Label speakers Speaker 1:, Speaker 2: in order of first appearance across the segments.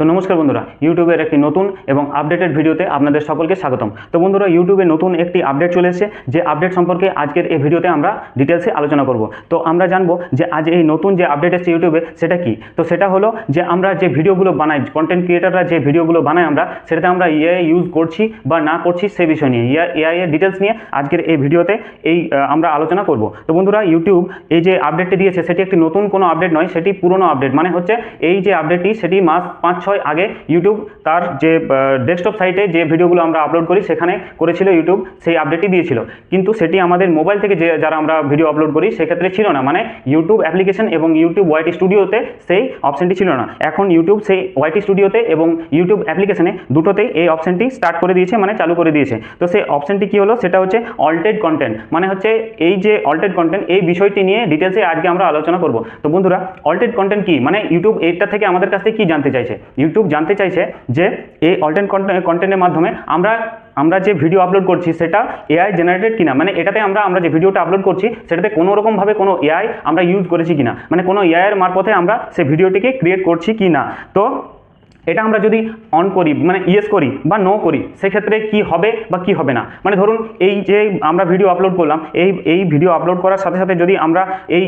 Speaker 1: তো নমস্কার বন্ধুরা, ইউটিউবের একটি নতুন এবং আপডেটেড ভিডিওতে আপনাদের সকলকে স্বাগতম। তো বন্ধুরা, ইউটিউবে নতুন একটি আপডেট চলে এসেছে। যে আপডেট সম্পর্কে আজকের এই ভিডিওতে আমরা ডিটেলসে আলোচনা করব। তো আমরা জানব যে আজ এই নতুন যে আপডেট এসেছে ইউটিউবে, সেটা কি? তো সেটা হলো যে আমরা যে ভিডিওগুলো বানাই কন্টেন্ট ক্রিয়েটাররা যে ভিডিওগুলো বানাই আমরা, সেটাতে আমরা এআই ইউজ করছি বা না করছি সে বিষয় নিয়ে এআই এর ডিটেলস নিয়ে আজকের এই ভিডিওতে এই আমরা আলোচনা করব। তো বন্ধুরা, ইউটিউব এই যে আপডেটটি দিয়েছে, সেটি একটি নতুন কোনো আপডেট নয়, সেটি পুরনো আপডেট মানে হচ্ছে এই যে আপডেটটি সেটি মাস পাঁচ ছয় আগে ইউটিউব তার যে ডেস্কটপ সাইটে যে ভিডিওগুলো আমরা আপলোড করি, সেখানে করেছিল ইউটিউব সেই আপডেটটি দিয়েছিল। কিন্তু সেটি আমাদের মোবাইল থেকে যে, যারা আমরা ভিডিও আপলোড করি, সেক্ষেত্রে ছিল না। মানে ইউটিউব অ্যাপ্লিকেশন এবং ইউটিউব ওয়াইটি স্টুডিওতে সেই অপশনটি ছিল না। এখন ইউটিউব সেই ওয়াইটি স্টুডিওতে এবং ইউটিউব অ্যাপ্লিকেশনে দুটোতেই এই অপশনটি স্টার্ট করে দিয়েছে মানে চালু করে দিয়েছে। তো সেই অপশনটি কী হলো? সেটা হচ্ছে অল্টেড কন্টেন্ট মানে হচ্ছে এই যে অল্টেড কন্টেন্ট এই বিষয়টি নিয়ে ডিটেলসে আজকে আমরা আলোচনা করব। তো বন্ধুরা অল্টেড কন্টেন্ট কি? মানে ইউটিউব এইটা থেকে আমাদের কাছ থেকে কী জানতে চাইছে? ইউটিউব জানতে চাইছে যে এই অল্টেড কন্টেন্টের মাধ্যমে আমরা আমরা যে ভিডিও আপলোড করছি সেটা এআই জেনারেটেড কিনা? মানে এটাতে আমরা আমরা যে ভিডিওটা আপলোড করছি সেটাতে কোনো রকমভাবে কোনো এআই আমরা ইউজ করেছি কিনা? মানে কোনো এআইয়ের মারফতে আমরা সেই ভিডিওটিকে ক্রিয়েট করছি কি না তো এটা আমরা যদি অন করি মানে ইয়েস করি বা নো করি, সেক্ষেত্রে কি হবে বা কি হবে না? মানে ধরুন এই যে আমরা ভিডিও আপলোড করলাম, এই এই ভিডিও আপলোড করার সাথে সাথে যদি আমরা এই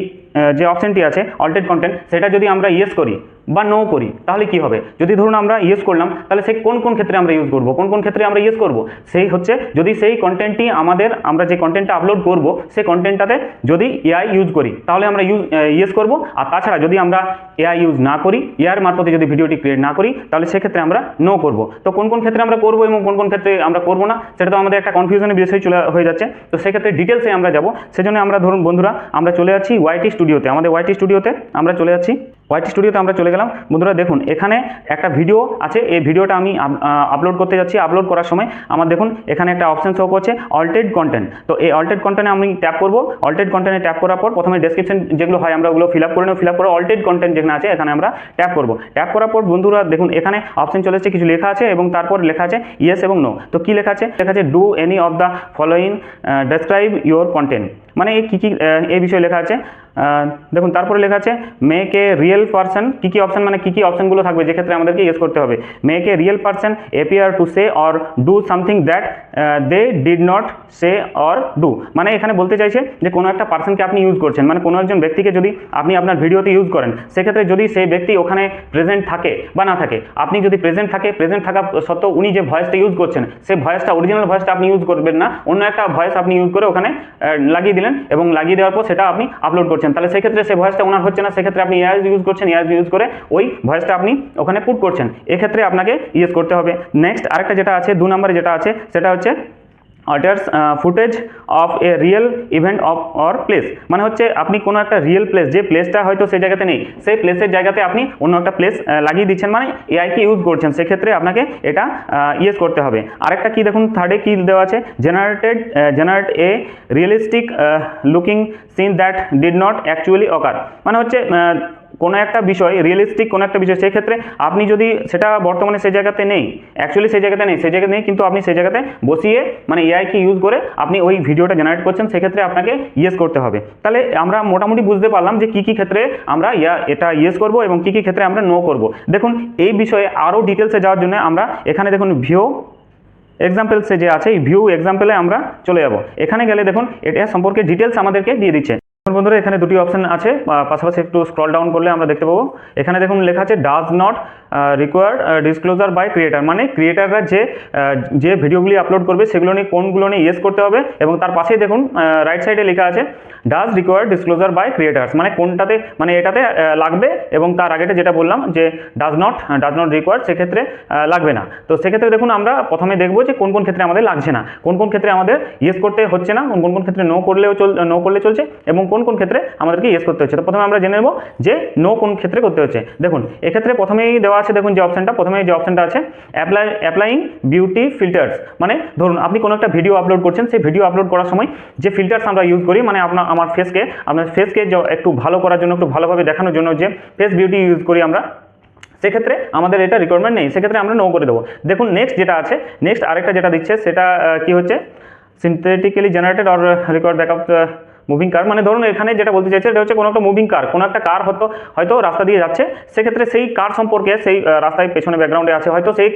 Speaker 1: যে অপশনটি আছে অল্টেড কন্টেন্ট সেটা যদি আমরা ইয়েস করি বা নো করি, তাহলে কি হবে? যদি ধরুন আমরা ইয়েস করলাম, তাহলে সে কোন কোন ক্ষেত্রে আমরা ইউজ করব? কোন কোন ক্ষেত্রে আমরা ইয়েস করব? সেই হচ্ছে যদি সেই কন্টেন্টটি আমাদের, আমরা যে কন্টেন্টটা আপলোড করব, সেই কন্টেন্টটাতে যদি এআই ইউজ করি, তাহলে আমরা ইউজ ইয়েস করব। আর তাছাড়া যদি আমরা এআই ইউজ না করি এআর মারফতে যদি ভিডিওটি ক্রিয়েট না করি, তাহলে সেক্ষেত্রে আমরা নো করব। তো কোন কোন ক্ষেত্রে আমরা করব এবং কোন কোন ক্ষেত্রে আমরা করব না, সেটা তো আমাদের একটা কনফিউশনের বিষয় চলে, হয়ে যাচ্ছে। তো সেক্ষেত্রে ডিটেলসে আমরা যাব। সেজন্য আমরা, ধরুন বন্ধুরা, আমরা চলে যাচ্ছি ওয়াইটি স্টুডিওতে আমাদের ওয়াইটি স্টুডিওতে আমরা চলে যাচ্ছি। ওয়াইটি স্টুডিওতে আমরা চলে গেলাম। বন্ধুরা দেখুন, এখানে একটা ভিডিও আছে। এই ভিডিওটা আমি আপলোড করতে যাচ্ছি। আপলোড করার সময় আমার দেখুন, এখানে একটা অপশন শো করছে অল্টেড কন্টেন্ট তো এই অল্টেড কন্টেন্টে আমি ট্যাপ করব। অল্টেড কন্টেন্টে ট্যাপ করার পর প্রথমে ডেসক্রিপশন যেগুলো হয় আমরা ওগুলো ফিল আপ করে নেব। ফিল আপ করে অল্টেড কন্টেন্ট যেখানে আছে, এখানে আমরা ট্যাপ করব। ট্যাপ করার পর বন্ধুরা দেখুন, এখানে অপশন চলে এসেছে, কিছু লেখা আছে এবং তারপর লেখা আছে ইয়েস এবং নো তো কি লেখা আছে? লেখা আছে do any of the following describe your content মানে কী কী এই বিষয়ে লেখা আছে। দেখুন, তারপরে লেখা আছে, মেয়েকে রিয়েল পার্সন কী কী অপশন মানে কী কী অপশনগুলো থাকবে যেক্ষেত্রে আমাদেরকে ইয়েস করতে হবে। Make a real person appear to say or do something that they did not say or do মানে এখানে বলতে চাইছে যে কোনো একটা পার্সনকে আপনি ইউজ করছেন। মানে কোনো একজন ব্যক্তিকে যদি আপনি আপনার ভিডিওতে ইউজ করেন, সেক্ষেত্রে যদি সেই ব্যক্তি ওখানে প্রেজেন্ট থাকে বা না থাকে, আপনি যদি প্রেজেন্ট থাকে প্রেজেন্ট থাকা সত্ত্বেও উনি যে ভয়েসটা ইউজ করছেন, সেই ভয়েসটা অরিজিনাল ভয়েসটা আপনি ইউজ করবেন না। অন্য একটা ভয়েস আপনি ইউজ করে ওখানে লাগিয়ে দিলেন এবং লাগিয়ে দেওয়ার পর সেটা আপনি আপলোড করছেন। তাহলে সেক্ষেত্রে সে ভয়েসটা ওনার হচ্ছে না, সেক্ষেত্রে আপনি এআই ইউজ করছেন এআই ইউজ করে ওই ভয়েসটা আপনি ওখানে পুট করছেন। এক্ষেত্রে আপনাকে ইউজ করতে হবে। নেক্সট আরেকটা যেটা আছে, দু নম্বরে যেটা আছে, সেটা হচ্ছে alters footage of a real event of or place. মানে হচ্ছে আপনি কোনো একটা রিয়েল প্লেস, যে প্লেসটা হয়তো সেই জায়গাতে নেই, সেই প্লেসের জায়গাতে আপনি অন্য একটা প্লেস লাগিয়ে দিচ্ছেন মানে এআইকে ইউজ করছেন, সেক্ষেত্রে আপনাকে এটা ইয়েস করতে হবে। আরেকটা কি দেখুন থার্ডে কি দেওয়া আছে? Generated generate a realistic looking scene that did not actually occur মানে হচ্ছে কোনো একটা বিষয় রিয়েলিস্টিক কোনো একটা বিষয়, সেক্ষেত্রে আপনি যদি সেটা বর্তমানে সেই জায়গাতে নেই অ্যাকচুয়ালি সেই জায়গাতে নেই, সেই জায়গাতে নেই, কিন্তু আপনি সেই জায়গাতে বসিয়ে মানে এআইকে ইউজ করে আপনি ওই ভিডিওটা জেনারেট করছেন, সেক্ষেত্রে আপনাকে ইয়েস করতে হবে। তাহলে আমরা মোটামুটি বুঝতে পারলাম যে কী কী ক্ষেত্রে আমরা ইয়া, এটা ইয়েস করব এবং কী কী ক্ষেত্রে আমরা নো করব। দেখুন, এই বিষয়ে আরও ডিটেলসে যাওয়ার জন্য আমরা এখানে দেখুন ভিও এক্সাম্পলসে যে আছে, এই ভিউ এক্সাম্পলে আমরা চলে যাব। এখানে গেলে দেখুন, এটা সম্পর্কে ডিটেলস আমাদেরকে দিয়ে দিচ্ছে। বন্ধুরা, এখানে দুটি অপশন আছে। পাশাপাশি একটু স্ক্রল ডাউন করলে আমরা দেখতে পাবো। এখানে দেখুন লেখা আছে does not required disclosure by creator মানে ক্রিয়েটাররা যে যে ভিডিওগুলি আপলোড করবে, সেগুলো নিয়ে, কোনগুলো নিয়ে ইয়েস করতে হবে এবং তার পাশেই দেখুন রাইট সাইডে লেখা আছে does required disclosure by creators মানে কোনটাতে মানে এটাতে লাগবে এবং তার আগেটা যেটা বললাম যে does not does not required সেক্ষেত্রে লাগবে না। তো সেক্ষেত্রে দেখুন আমরা প্রথমে দেখব যে কোন কোন ক্ষেত্রে আমাদের লাগছে না। কোন কোন ক্ষেত্রে আমাদের ইয়েস করতে হচ্ছে না, কোন কোন ক্ষেত্রে নো করলেও চল নো করলে চলছে এবং কোন কোন ক্ষেত্রে আমাদেরকে ইয়েস করতে হচ্ছে। তো প্রথমে আমরা জেনে নেব যে নো কোন ক্ষেত্রে করতে হচ্ছে। দেখুন, এক্ষেত্রে প্রথমেই দেওয়া আছে, দেখুন যে অপশনটা প্রথমে যে অপশনটা আছে অ্যাপ্লাই অ্যাপ্লাইং বিউটি ফিল্টার্স মানে ধরুন, আপনি কোনো একটা ভিডিও আপলোড করছেন, সেই ভিডিও আপলোড করার সময় যে ফিল্টার্স আমরা ইউজ করি মানে আপনার আমার ফেসকে আপনার ফেসকে একটু ভালো করার জন্য, একটু ভালোভাবে দেখানোর জন্য যে ফেস বিউটি ইউজ করি আমরা, সেক্ষেত্রে আমাদের এটা রিকোয়ারমেন্ট নেই। সেক্ষেত্রে আমরা নো করে দেবো। দেখুন নেক্সট যেটা আছে নেক্সট আরেকটা যেটা দিচ্ছে, সেটা কি হচ্ছে? Synthetically generated or record backup moving car মানে ধরুন এখানে যেটা বলতে চাইছে, এটা হচ্ছে কোনো একটা মুভিং কার কোনো একটা কার হয়তো হয়তো রাস্তা দিয়ে যাচ্ছে। সেক্ষেত্রে সেই কার সম্পর্কে, সেই রাস্তায় পেছনে ব্যাকগ্রাউন্ডে আছে। হয়তো সেই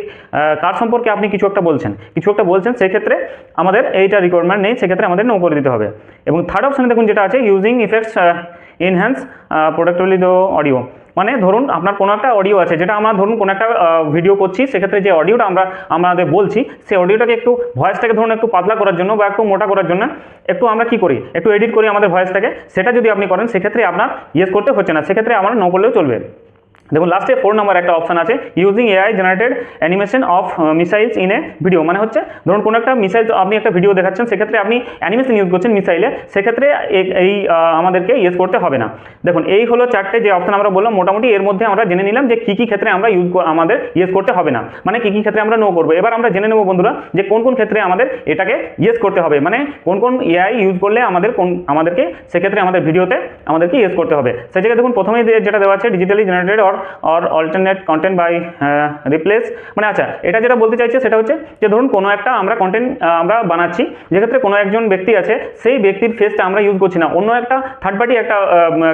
Speaker 1: কার সম্পর্কে আপনি কিছু একটা বলছেন। কিছু একটা বলছেন, সেক্ষেত্রে আমাদের এইটা রিকোয়ারমেন্ট নেই, সেক্ষেত্রে আমাদের নো করে দিতে হবে। এবং থার্ড অপশানে দেখুন যেটা আছে ইউজিং ইফেক্টস ইনহ্যান্স প্রোডাক্টলি দো অডিও মানে ধরুন আপনার কোনো একটা অডিও আছে, যেটা আমরা ধরুন কোনো একটা ভিডিও করছি, সেক্ষেত্রে যে অডিওটা আমরা, আমাদের বলছি, সেই অডিওটাকে একটু ভয়েসটাকে ধরুন একটু পাতলা করার জন্য বা একটু মোটা করার জন্য একটু আমরা কি করি, একটু এডিট করি আমাদের ভয়েসটাকে সেটা যদি আপনি করেন, সেক্ষেত্রে আপনার ইয়েস করতে হচ্ছে না, সেক্ষেত্রে আমরা নো করলেও চলবে। দেখুন লাস্টে ফোর নাম্বার একটা অপশন আছে using AI generated animation of missiles in a video মানে হচ্ছে, ধরুন, কোনো একটা মিসাইল আপনি একটা ভিডিও দেখাচ্ছেন, সেক্ষেত্রে আপনি অ্যানিমেশন ইউজ করছেন মিসাইলে সেক্ষেত্রে এই আমাদেরকে ইউজ করতে হবে না। দেখুন, এই হলো চারটে যে অপশন আমরা বললাম, মোটামুটি এর মধ্যে আমরা জেনে নিলাম যে কী কী ক্ষেত্রে আমরা ইউজ আমাদের ইউজ করতে হবে না। মানে কী কী ক্ষেত্রে আমরা নো করব। এবার আমরা জেনে নেব বন্ধুরা যে কোন কোন ক্ষেত্রে আমাদের এটাকে ইউজ করতে হবে। মানে কোন কোন এআই ইউজ করলে আমাদের কোন, আমাদেরকে সেক্ষেত্রে আমাদের ভিডিওতে আমাদেরকে ইউজ করতে হবে। সেই জায়গায় দেখুন প্রথমেই যেটা দেওয়া আছে digitally generated or or alternate content by replace মানে আচ্ছা এটা যেটা বলতে চাইছে সেটা হচ্ছে যে ধরুন কোনো একটা আমরা কন্টেন্ট আমরা বানাচ্ছি যেক্ষেত্রে কোনো একজন ব্যক্তি আছে, সেই ব্যক্তির ফেসটা আমরা ইউজ করছি না। অন্য একটা থার্ড পার্টি একটা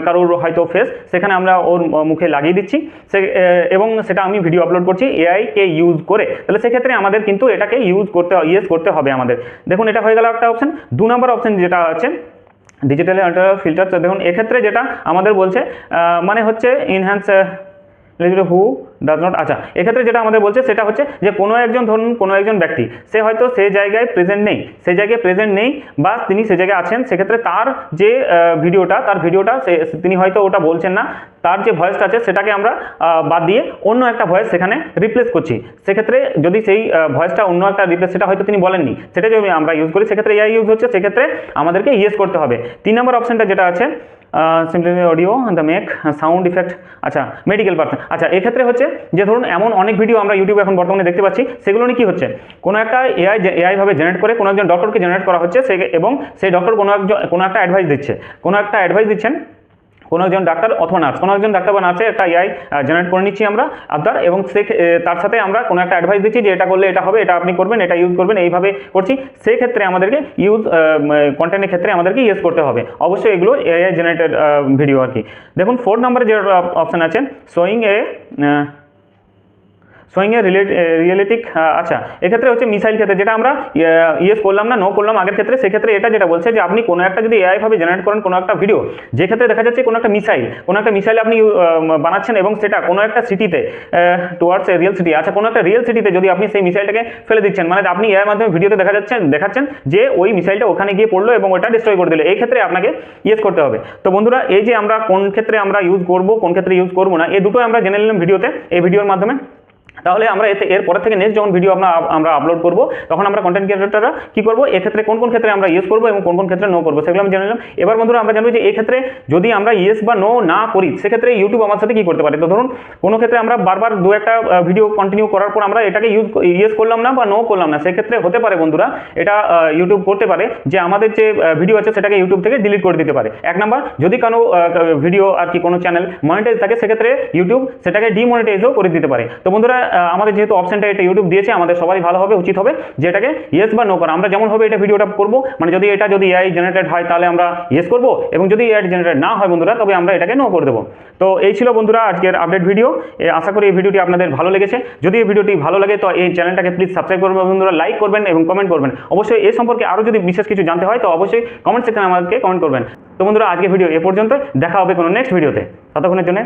Speaker 1: কারোর হয়তো ফেস সেখানে আমরা ওর মুখে লাগিয়ে দিচ্ছি। সে এবং সেটা আমি ভিডিও আপলোড করছি এআইকে ইউজ করে। তাহলে সেক্ষেত্রে আমাদের কিন্তু এটাকে ইউজ করতে ইউজ করতে হবে আমাদের। দেখুন, এটা হয়ে গেল একটা অপশন দু নম্বর অপশন যেটা আছে ডিজিটালি আল্ট্রা ফিল্টার দেখুন, এক্ষেত্রে যেটা আমাদের বলছে মানে হচ্ছে ইনহ্যান্স হু ডাজ নট আচ্ছা এক্ষেত্রে যেটা আমাদের বলছে সেটা হচ্ছে যে কোনো একজন ধরুন, কোনো একজন ব্যক্তি, সে হয়তো সে জায়গায় প্রেজেন্ট নেই, সে জায়গায় প্রেজেন্ট নেই বা তিনি সে জায়গায় আছেন, সেক্ষেত্রে তার যে ভিডিওটা, তার ভিডিওটা সে, তিনি হয়তো ওটা বলছেন না, তার যে ভয়েসটা আছে সেটাকে আমরা বাদ দিয়ে অন্য একটা ভয়েস সেখানে রিপ্লেস করছি। সেক্ষেত্রে যদি সেই ভয়েসটা অন্য একটা রিপ্লেস সেটা হয়তো তিনি বলেননি, সেটা যদি আমরা ইউজ করি, সেক্ষেত্রে এআই ইউজ হচ্ছে, সেক্ষেত্রে আমাদেরকে ইয়েস করতে হবে। তিন নম্বর অপশানটা যেটা আছে simply audio the make sound effect আচ্ছা মেডিকেল পার্সন আচ্ছা এক্ষেত্রে হচ্ছে যে ধরুন এমন অনেক ভিডিও আমরা ইউটিউবে এখন বর্তমানে দেখতে পাচ্ছি, সেগুলো নিয়ে কী হচ্ছে? কোনো একটা এআই এআইভাবে জেনারেট করে, কোনো একজন ডক্টরকে জেনারেট করা হচ্ছে, সে এবং সেই ডক্টর কোনো একজন, কোনো একটা অ্যাডভাইস দিচ্ছে। কোনো একটা অ্যাডভাইস দিচ্ছেন কোনো একজন ডাক্তার অথবা নার্স, কোনো একজন ডাক্তার বা নার্সের একটা এআই জেনারেট করে নিচ্ছি আমরা আপনার এবং তার সাথে আমরা কোনো একটা অ্যাডভাইস দিচ্ছি যে এটা করলে এটা হবে, এটা আপনি করবেন, এটা ইউজ করবেন, এইভাবে করছি। সেই ক্ষেত্রে আমাদেরকে ইউজ কন্টেন্টের ক্ষেত্রে আমাদেরকে ইউজ করতে হবে। অবশ্যই এগুলো এআই জেনারেটেড ভিডিও আর কি। দেখুন ফোর নম্বরে যে অপশান আছেন শোয়িং এ এ রিয়েলিটিক আচ্ছা এক্ষেত্রে হচ্ছে মিসাইল ক্ষেত্রে, যেটা আমরা ইয়েস করলাম না নো করলাম আগের ক্ষেত্রে, সেক্ষেত্রে এটা যেটা বলছে যে আপনি কোনো একটা যদি এআই ভাবে জেনারেট করেন কোনো একটা ভিডিও যে ক্ষেত্রে দেখা যাচ্ছে কোনো একটা মিসাইল কোনো একটা মিসাইল আপনি বানাচ্ছেন এবং সেটা কোনো একটা সিটিতে টুয়ার্ডস রিয়েল সিটি আচ্ছা কোনো একটা রিয়েল সিটিতে যদি আপনি সেই মিসাইলটাকে ফেলে দিচ্ছেন মানে আপনি এআই মাধ্যমে ভিডিওতে দেখা যাচ্ছেন দেখাচ্ছেন যে ওই মিসাইলটা ওখানে গিয়ে পড়ল এবং ওটা ডিস্ট্রয় করে দিল, এই ক্ষেত্রে আপনাকে ইয়েস করতে হবে। তো বন্ধুরা, এই যে আমরা কোন ক্ষেত্রে আমরা ইউজ করব, কোন ক্ষেত্রে ইউজ করব না এই দুটোই আমরা জেনে নিলাম ভিডিওতে এই ভিডিওর মাধ্যমে। তাহলে আমরা এতে এরপরে থেকে নেক্সট যখন ভিডিও আমরা আমরা আপলোড করব, তখন আমরা কন্টেন্ট ক্রিয়েটররা কী করব? এক্ষেত্রে কোন কোন ক্ষেত্রে আমরা ইয়েস করব এবং কোন কোন ক্ষেত্রে নো করব? সেগুলো আমি জেনে নিলাম। এবার বন্ধুরা, আমরা জানব যে এই ক্ষেত্রে যদি আমরা ইয়েস বা নো না করি, সেক্ষেত্রে ইউটিউব আমার সাথে কী করতে পারে? তো ধরুন, কোনো ক্ষেত্রে আমরা বারবার দু একটা ভিডিও কন্টিনিউ করার পর আমরা এটাকে ইউজ ইয়েস করলাম না বা নো করলাম না, সেক্ষেত্রে হতে পারে বন্ধুরা, এটা ইউটিউব করতে পারে যে আমাদের যে ভিডিও আছে সেটাকে ইউটিউব থেকে ডিলিট করে দিতে পারে। এক নাম্বার যদি কোনো ভিডিও আর কি কোনো চ্যানেল মনিটাইজ থাকে, সেক্ষেত্রে ইউটিউব সেটাকে ডিমনিটাইজও করে দিতে পারে। তো বন্ধুরা আমাদের যেহেতু অপশনটা এটা ইউটিউব দিয়েছে আমাদের সবারই ভালো হবে উচিত হবে যে এটাকে ইয়েস বা নো করা। আমরা যেমন হবে এটা ভিডিওটা করব মানে যদি এটা যদি এআই জেনারেটেড হয় তাহলে আমরা ইয়েস করব এবং যদি এআই জেনারেটেড না হয় বন্ধুরা তবে আমরা এটাকে নো করে দেবো। তো এই ছিল বন্ধুরা আজকের আপডেট ভিডিও এ, আশা করি এই ভিডিওটি আপনাদের ভালো লেগেছে। যদি এই ভিডিওটি ভালো লাগে তো এই চ্যানেলটাকে প্লিজ সাবস্ক্রাইব করবেন বন্ধুরা লাইক করবেন এবং কমেন্ট করবেন। অবশ্যই এই সম্পর্কে আরও যদি বিশেষ কিছু জানতে হয় তো অবশ্যই কমেন্ট সেকশনে আমাদেরকে কমেন্ট করবেন। তো বন্ধুরা আজকে ভিডিও এ পর্যন্ত দেখা হবে কোনো নেক্সট ভিডিওতে ততক্ষণের জন্য